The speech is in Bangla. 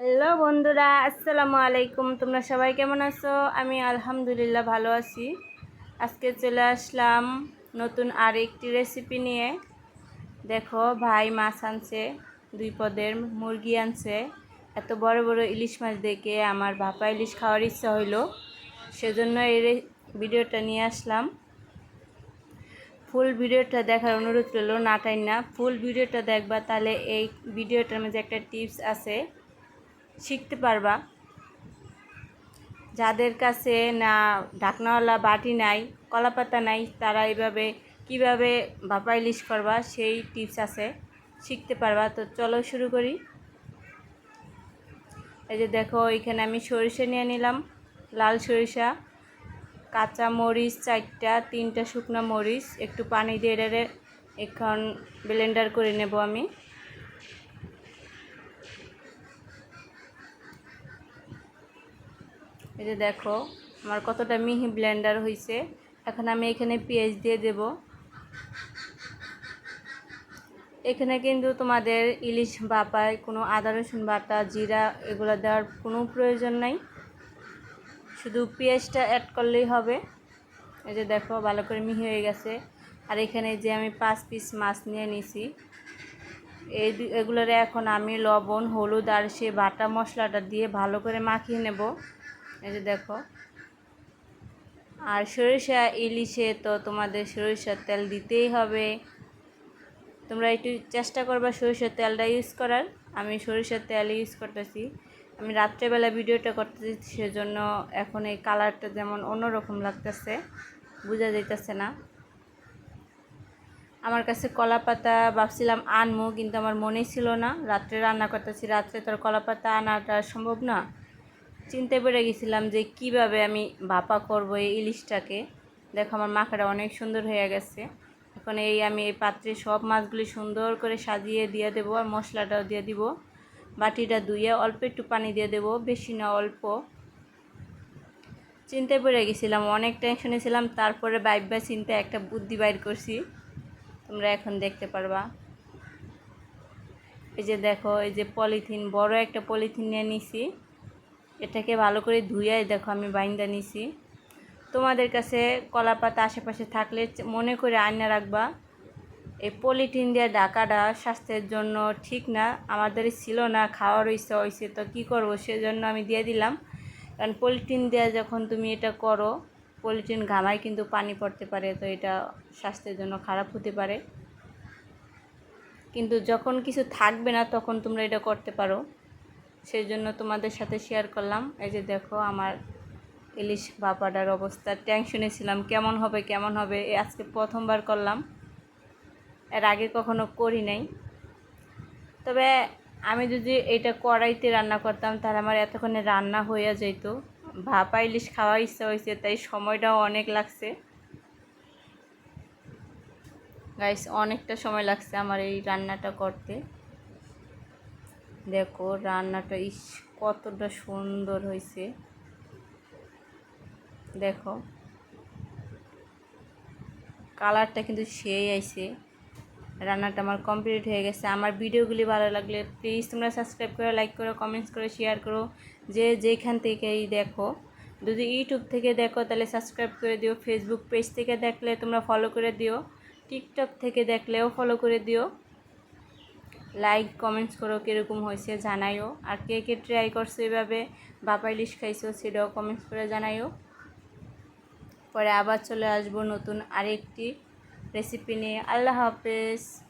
হ্যালো বন্ধুরা, আসসালামু আলাইকুম। তোমরা সবাই কেমন আছো? আমি আলহামদুলিল্লাহ ভালো আছি। আজকে চলে আসলাম নতুন আর একটি রেসিপি নিয়ে। দেখো, ভাই মাছ আনছে, দুই পদের মুরগি আনছে। এত বড় বড় ইলিশ মাছ দেখে আমার ভাপা ইলিশ খাওয়ার ইচ্ছা হইল। সেজন্য এই ভিডিওটা নিয়ে আসলাম। ফুল ভিডিওটা দেখার অনুরোধ রইল, না টাইম না ফুল ভিডিওটা দেখবা, তাহলে এই ভিডিওটার মধ্যে একটা টিপস আছে। শিখতে পারবা। যাদের কাছে না ঢাকনাওয়ালা বাটি নাই, কলাপাতা নাই, তারা এইভাবে কীভাবে ভাপা ইলিশ করবা, সেই টিপস আছে। শিখতে পারবা। তো চলো শুরু করি। এই যে দেখো, এখানে আমি সরিষা নিয়ে নিলাম। লাল সরিষা, কাঁচা মরিচ চারটা, তিনটা শুকনো মরিচ, একটু পানি দিয়ে এখন ব্লেন্ডার করে নেব আমি। এই যে দেখো, আমার কতটা মিহি ব্লেন্ডার হয়েছে এখন আমি এখানে পেঁয়াজ দিয়ে দেব। এখানে কিন্তু তোমাদের ইলিশ বাপায় কোনো আদা, রসুন বাটা, জিরা এগুলো দেওয়ার কোনো প্রয়োজন নাই। শুধু পেঁয়াজটা অ্যাড করলেই হবে। এই যে দেখো, ভালো করে মিহি হয়ে গেছে। আর এখানে যে আমি পাঁচ পিস মাছ নিয়ে নিছি, এই এগুলোরে এখন আমি লবণ, হলুদ আর সে বাটা মশলাটা দিয়ে ভালো করে মাখিয়ে নেব। এই যে দেখো। আর সরিষা, ইলিশে তো তোমাদের সরিষার তেল দিতেই হবে। তোমরা একটু চেষ্টা করবা সরিষার তেলটা ইউজ করার। আমি সরিষার তেল ইউজ করতেছি। আমি রাত্রেবেলা ভিডিওটা করতেছি, সেজন্য এখন এই কালারটা যেমন অন্যরকম লাগতেছে, বোঝা যাইতেছে না। আমার কাছে কলা পাতা ভাবছিলাম আনব কিন্তু আমার মনেই ছিল না। রাত্রে রান্না করতেছি, রাত্রে তোর কলা পাতা আনাটা সম্ভব না। চিন্তায় পড়ে গেছিলাম যে কীভাবে আমি ভাপা করব এই ইলিশটাকে। দেখো, আমার মাখাটা অনেক সুন্দর হয়ে গেছে। এখন এই আমি এই পাত্রে সব মাছগুলি সুন্দর করে সাজিয়ে দিয়ে দেবো আর মশলাটাও দিয়ে দিব। বাটিটা ধুয়ে অল্প একটু পানি দিয়ে দেবো, বেশি না অল্প। চিন্তায় পড়ে গেছিলাম, অনেক টেনশনে ছিলাম, তারপরে বাইবা চিন্তায় একটা বুদ্ধি বাইর করছি। তোমরা এখন দেখতে পারবা। এই যে দেখো, এই যে পলিথিন, বড় একটা পলিথিন নিয়ে নিছি। এটাকে ভালো করে ধুয়ে দেখো আমি বাইন্দা নিছি। তোমাদের কাছে কলা পাতা আশেপাশে থাকলে মনে করে আয়না রাখবা। এই পলিথিন দিয়ে ঢাকাটা স্বাস্থ্যের জন্য ঠিক না, আমাদের ছিল না খাওয়ার ইচ্ছা হয়েছে তো কী করব সেজন্য আমি দিয়ে দিলাম। কারণ পলিথিন দেওয়া যখন তুমি এটা করো, পলিথিন ঘামায় কিন্তু পানি পড়তে পারে, তো এটা স্বাস্থ্যের জন্য খারাপ হতে পারে। কিন্তু যখন কিছু থাকবে না, তখন তোমরা এটা করতে পারো। সেই জন্য তোমাদের সাথে শেয়ার করলাম। এই যে দেখো আমার ইলিশ বাপাটার অবস্থা। টেনশনে ছিলাম, কেমন হবে কেমন হবে? আজকে প্রথমবার করলাম। এর আগে কখনো করি নাই। তবে আমি যদি এটা কড়াইতে রান্না করতাম, তাহলে আমার এতক্ষণে রান্না হয়ে যেত ভাপা ইলিশ খাওয়ার ইচ্ছা হয়েছে তাই সময়টাও অনেক লাগছে। গাইস অনেকটা সময় লাগছে আমার এই রান্নাটা করতে। দেখো রান্নাটা, ইস, কতটা সুন্দর হয়েছে। দেখো, কালারটা কিন্তু সেই আইছে। রান্নাটা আমার কমপ্লিট হয়ে গেছে। আমার ভিডিওগুলি ভালো লাগলে প্লিজ তোমরা সাবস্ক্রাইব করো লাইক করো কমেন্টস করো শেয়ার করো। যে যেখান থেকেই দেখো, যদি ইউটিউব থেকে দেখো, তাহলে সাবস্ক্রাইব করে দিও। ফেসবুক পেজ থেকে দেখলে তোমরা ফলো করে দিও। টিকটক থেকে দেখলেও ফলো করে দিও। লাইক কমেন্টস করো, কীরকম হয়েছে জানাইও। আর কে কে ট্রাই করছ এভাবে? বাপা ইলিশ খাইছো, সেটাও কমেন্টস করে জানাইও। পরে আবার চলে আসব নতুন আরেকটি রেসিপি নিয়ে। আল্লাহ হাফেজ।